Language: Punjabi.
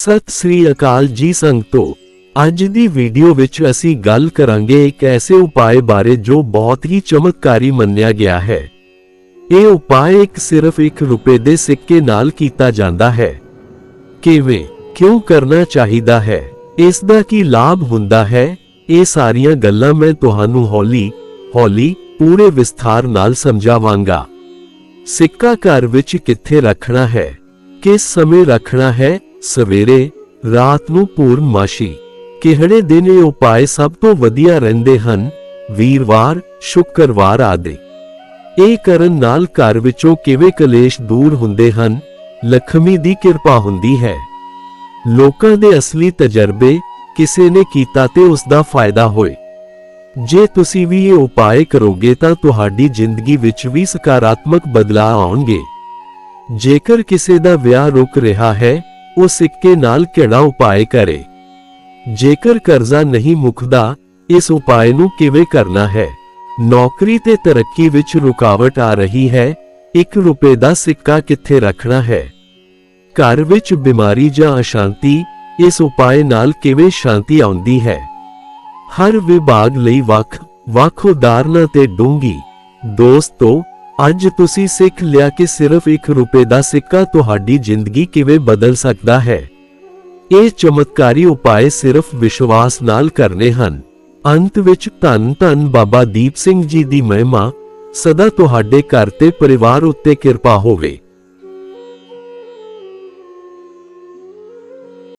ਸਤਿ ਸ੍ਰੀ ਅਕਾਲ ਜੀ ਸੰਗਤੋ। ਅੱਜ ਦੀ ਵੀਡੀਓ ਵਿੱਚ ਅਸੀਂ ਗੱਲ ਕਰਾਂਗੇ ਇੱਕ ਐਸੇ ਉਪਾਅ ਬਾਰੇ ਜੋ ਬਹੁਤ ਹੀ ਚਮਤਕਾਰੀ ਮੰਨਿਆ ਗਿਆ ਹੈ। ਇਹ ਉਪਾਅ ਇੱਕ ਸਿਰਫ 1 ਰੁਪਏ ਦੇ ਸਿੱਕੇ ਨਾਲ ਕੀਤਾ ਜਾਂਦਾ ਹੈ। ਕਿਵੇਂ, ਕਿਉਂ ਕਰਨਾ ਚਾਹੀਦਾ ਹੈ? ਇਸ ਦਾ ਕੀ ਲਾਭ ਹੁੰਦਾ ਹੈ? ਇਹ ਸਾਰੀਆਂ ਗੱਲਾਂ ਮੈਂ ਤੁਹਾਨੂੰ ਹੌਲੀ ਹੌਲੀ, ਪੂਰੇ ਵਿਸਥਾਰ ਨਾਲ ਸਮਝਾਵਾਂਗਾ। ਸਿੱਕਾ ਘਰ ਵਿੱਚ ਕਿੱਥੇ ਰੱਖਣਾ ਹੈ? ਕਿਸ ਸਮੇਂ ਰੱਖਣਾ ਹੈ? ਸਵੇਰੇ ਰਾਤ ਨੂੰ ਪੂਰਨਮਾਸ਼ੀ ਕਿਹੜੇ ਦਿਨ ਇਹ ਉਪਾਏ ਸਭ ਤੋਂ ਵਧੀਆ ਰਹਿੰਦੇ ਹਨ? ਵੀਰਵਾਰ, ਸ਼ੁੱਕਰਵਾਰ ਆਦਿ। ਇਹ ਕਰਨ ਨਾਲ ਘਰ ਵਿੱਚੋਂ ਕਿਵੇਂ ਕਲੇਸ਼ ਦੂਰ ਹੁੰਦੇ ਹਨ? ਲਖਮੀ ਦੀ ਕਿਰਪਾ ਹੁੰਦੀ ਹੈ। ਲੋਕਾਂ ਦੇ ਅਸਲੀ ਤਜਰਬੇ ਕਿਸੇ ਨੇ ਕੀਤਾ ਤੇ ਉਸ ਦਾ ਫਾਇਦਾ ਹੋਏ। ਜੇ ਤੁਸੀਂ ਵੀ ਇਹ ਉਪਾਅ ਕਰੋਗੇ ਤਾਂ ਤੁਹਾਡੀ ਜ਼ਿੰਦਗੀ ਵਿੱਚ ਵੀ ਸਕਾਰਾਤਮਕ ਬਦਲਾਅ ਆਉਣਗੇ। ਜੇਕਰ ਕਿਸੇ ਦਾ ਵਿਆਹ ਰੁਕ ਰਿਹਾ ਹੈ ਉਹ ਸਿੱਕੇ ਨਾਲ ਕਿਹੜਾ ਉਪਾਅ ਕਰੇ। ਜੇਕਰ ਕਰਜ਼ਾ ਨਹੀਂ ਮੁੱਕਦਾ, ਇਸ ਉਪਾਅ ਨੂੰ ਕਿਵੇਂ ਕਰਨਾ ਹੈ? ਨੌਕਰੀ ਤੇ ਤਰੱਕੀ ਵਿੱਚ ਰੁਕਾਵਟ ਆ ਰਹੀ ਹੈ। 1 ਰੁਪਏ ਦਾ ਸਿੱਕਾ ਕਿੱਥੇ ਰੱਖਣਾ ਹੈ? ਘਰ ਵਿੱਚ ਬਿਮਾਰੀ ਜਾਂ ਅਸ਼ਾਂਤੀ, ਇਸ ਉਪਾਏ ਨਾਲ ਕਿਵੇਂ ਸ਼ਾਂਤੀ ਆਉਂਦੀ ਹੈ? ਹਰ ਵਿਭਾਗ ਲਈ ਵੱਖ ਵੱਖ ਉਦਾਹਰਨਾਂ ਤੇ ਡੂੰਗੀ ਦੋਸਤੋ ਅੱਜ ਤੁਸੀਂ ਸਿੱਖ ਲਿਆ ਕਿ ਸਿਰਫ 1 ਰੁਪਏ ਦਾ ਸਿੱਕਾ ਤੁਹਾਡੀ ਜ਼ਿੰਦਗੀ ਕਿਵੇਂ ਬਦਲ ਸਕਦਾ ਹੈ? ਇਹ ਚਮਤਕਾਰੀ ਉਪਾਅ ਸਿਰਫ ਵਿਸ਼ਵਾਸ ਨਾਲ ਕਰਨੇ ਹਨ। ਅੰਤ ਵਿੱਚ ਧੰਨ ਧੰਨ ਬਾਬਾ ਦੀਪ ਸਿੰਘ ਜੀ ਦੀ ਮਹਿਮਾ, ਸਦਾ ਤੁਹਾਡੇ ਘਰ ਤੇ ਪਰਿਵਾਰ ਉੱਤੇ ਕਿਰਪਾ ਹੋਵੇ।